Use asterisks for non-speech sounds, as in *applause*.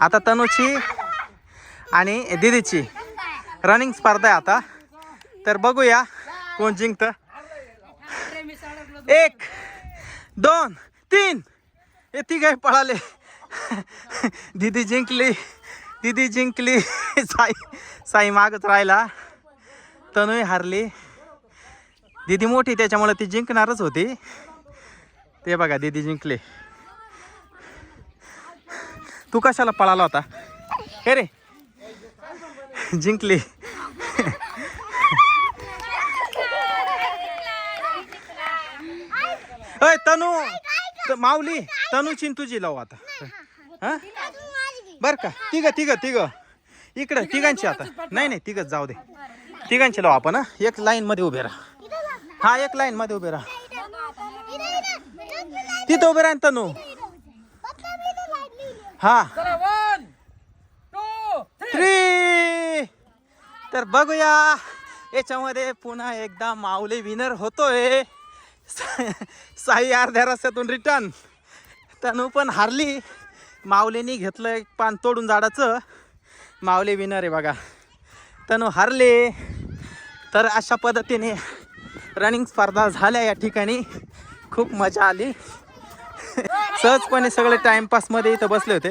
आता तनूची आणि दिदीची रनिंग स्पर्धा आहे आता. तर बघूया कोण जिंकतं. एक दोन तीन. हे तिघे पळाले. दिदी जिंकली दिदी जिंकली. साई साई मागच राहिला. तनुही हारली. दिदी मोठी त्याच्यामुळे ती जिंकणारच होती. ते बघा दिदी जिंकली. तू कशाला पळाला होता? हे रे. जिंकली. *laughs* अय तनू. त- माऊली तनूची न तुझी लावू आता. हा? बर का. तिघ तिघ तिघ. इकडं तिघांची आता. नाही नाही तिघच जाऊ दे. तिघांची लावू आपण हा? एक लाईन मध्ये उभे राहा. हा एक लाईन मध्ये उभे राहा. तिथं उभे राहा तनू. हा. वन टू थ्री तर बघूया. याच्यामध्ये पुन्हा एकदा माऊली विनर होतोय. साई अर्ध्या रस्त्यातून रिटर्न तनू पण हारली. माऊलीनी घेतलं एक पान तोडून झाडाचं. माऊली विनर आहे बघा. तनू हारले. तर अशा पद्धतीने रनिंग स्पर्धा झाल्या या ठिकाणी. खूप मजा आली. सहजपणे सगळे टाइमपासमध्ये इथं बसले होते.